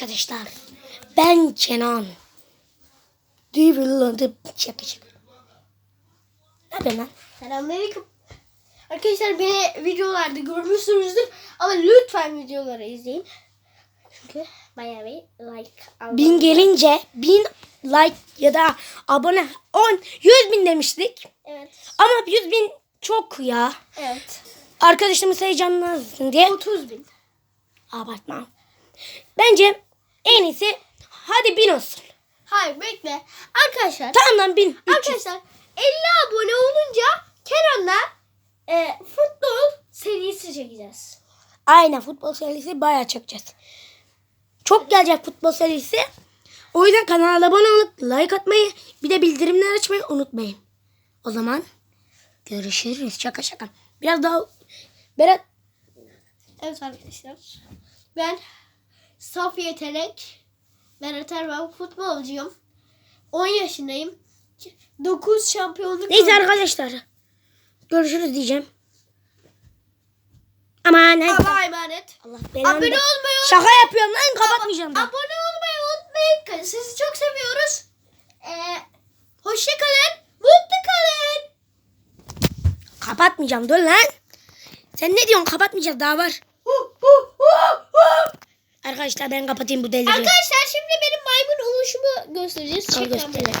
Arkadaşlar ben Kenan. Dübüldü şaka şaka. Ne yapıyorsun lan? Selamünaleyküm. Arkadaşlar beni videolarda görmüşsünüzdür ama lütfen videoları izleyin. Çünkü bayağı bir like aldım. Bin gelince bin like ya da abone 10 100 bin demiştik. Evet. Ama 100 bin çok ya. Evet. Arkadaşımız heyecanlansın diye 30 bin. abartma. Bence en iyisi hadi bin olsun. Hayır bekle. Arkadaşlar. Tamam lan bin. 300. Arkadaşlar 50 abone olunca Kenan'la e, futbol serisi çekeceğiz. Aynen futbol serisi bayağı çekeceğiz. Çok gelecek futbol serisi. O yüzden kanala abone olup like atmayı bir de bildirimleri açmayı unutmayın. O zaman görüşürüz. Şaka şaka. Biraz daha Berat Evet arkadaşlar. Ben saf yetenek. Berat Erban futbolcuyum. 10 yaşındayım. 9 şampiyonluk neyse aldım. arkadaşlar. Görüşürüz diyeceğim. Aman. Allah'a emanet. Allah belanı. Abone olmayı Şaka yapıyorum lan kapatmayacağım da. Abone olmayı unutmayın. Sizi çok seviyoruz. Ee, hoşça kalın. Mutlu kalın. Kapatmayacağım dur lan. Sen ne diyorsun kapatmayacağız daha var. Arkadaşlar ben kapatayım bu delici. Arkadaşlar şimdi benim maymun oluşumu göstereceğiz. Al göster.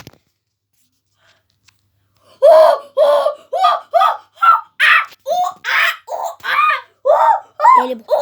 Deli bu.